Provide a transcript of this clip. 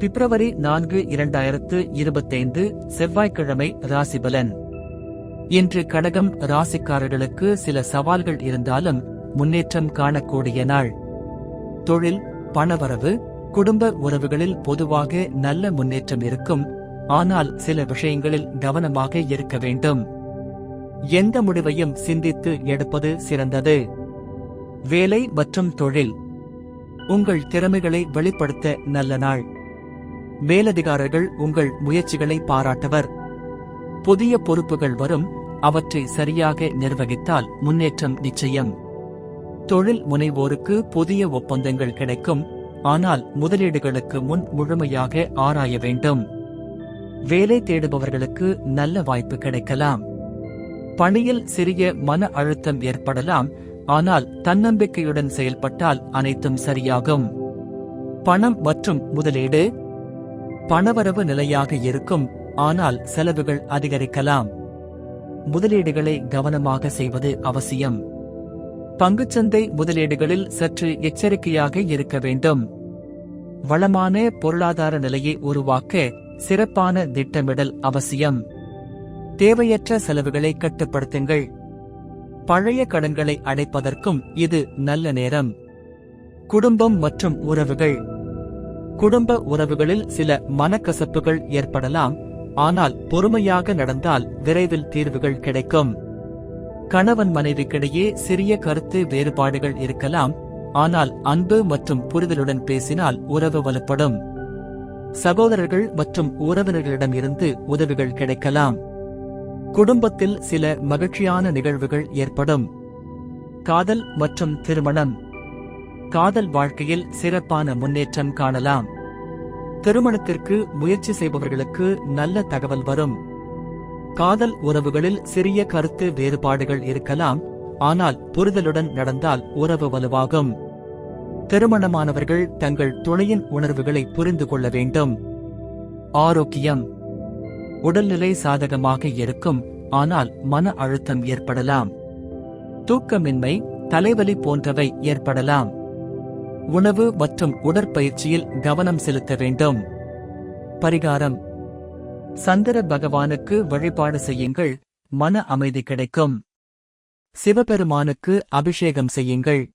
பிப்ரவரி நான்கு இரண்டாயிரத்து இருபத்தைந்து செவ்வாய்க்கிழமை ராசிபலன் இன்று கடகம் ராசிக்காரர்களுக்கு சில சவால்கள் இருந்தாலும் முன்னேற்றம் காணக்கூடிய நாள். தொழில் பணவரவு குடும்ப உறவுகளில் பொதுவாக நல்ல முன்னேற்றம் இருக்கும். ஆனால் சில விஷயங்களில் கவனமாக இருக்க வேண்டும். எந்த முடிவையும் சிந்தித்து எடுப்பது சிறந்தது. வேலை மற்றும் தொழில். உங்கள் திறமைகளை வெளிப்படுத்த நல்ல நாள். மேலதிகாரர்கள் உங்கள் முயற்சிகளை பாராட்டவர். புதிய பொறுப்புகள் வரும் அவற்றை சரியாக நிர்வகித்தால் முன்னேற்றம் நிச்சயம். தொழில் முனைவோருக்கு புதிய ஒப்பந்தங்கள் கிடைக்கும் ஆனால் முதலீடுகளுக்கு முன் முழுமையாக ஆராய வேண்டும். வேலை தேடுபவர்களுக்கு நல்ல வாய்ப்பு கிடைக்கலாம். பணியில் சிறிய மன அழுத்தம் ஏற்படலாம் ஆனால் தன்னம்பிக்கையுடன் செயல்பட்டால் அனைத்தும் சரியாகும். பணம் மற்றும் முதலீடு பணவரவு நிலையாக இருக்கும் ஆனால் செலவுகள் அதிகரிக்கலாம். முதலீடுகளை கவனமாக செய்வது அவசியம். பங்குச்சந்தை முதலீடுகளில் சற்று எச்சரிக்கையாக இருக்க வேண்டும். வளமான பொருளாதார நிலையை உருவாக்க சிறப்பான திட்டமிடல் அவசியம். தேவையற்ற செலவுகளை கட்டுப்படுத்துங்கள். பழைய கடன்களை அடைப்பதற்கும் இது நல்ல நேரம். குடும்பம் மற்றும் உறவுகள். குடும்ப உறவுகளில் சில மனக்கசப்புகள் ஏற்படலாம். ஆனால் பொறுமையாக நடந்தால் விரைவில் தீர்வுகள் கிடைக்கும். கணவன் மனைவிக்கிடையே சிறிய கருத்து வேறுபாடுகள் இருக்கலாம். ஆனால் அன்பு மற்றும் புரிதலுடன் பேசினால் உறவு வலுப்படும். சகோதரர்கள் மற்றும் உறவினர்களிடம் இருந்து உதவிகள் கிடைக்கலாம். குடும்பத்தில் சில மகிழ்ச்சியான நிகழ்வுகள் ஏற்படும். காதல் மற்றும் திருமணம். காதல் வாழ்க்கையில் சிறப்பான முன்னேற்றம் காணலாம். திருமணத்திற்கு முயற்சி செய்பவர்களுக்கு நல்ல தகவல் வரும். காதல் உறவுகளில் சிறிய கருத்து வேறுபாடுகள் இருக்கலாம் ஆனால் புரிதலுடன் நடந்தால் உறவு வலுவாகும். திருமணமானவர்கள் தங்கள் துணையின் உணர்வுகளை புரிந்து கொள்ள வேண்டும். ஆரோக்கியம். உடல்நிலை சாதகமாக இருக்கும் ஆனால் மன அழுத்தம் ஏற்படலாம். தூக்கமின்மை தலைவலி போன்றவை ஏற்படலாம். உணவு மற்றும் உடற்பயிற்சியில் கவனம் செலுத்த வேண்டும். பரிகாரம். சந்திர பகவானுக்கு வழிபாடு செய்யுங்கள். மன அமைதி கிடைக்கும். சிவபெருமானுக்கு அபிஷேகம் செய்யுங்கள்.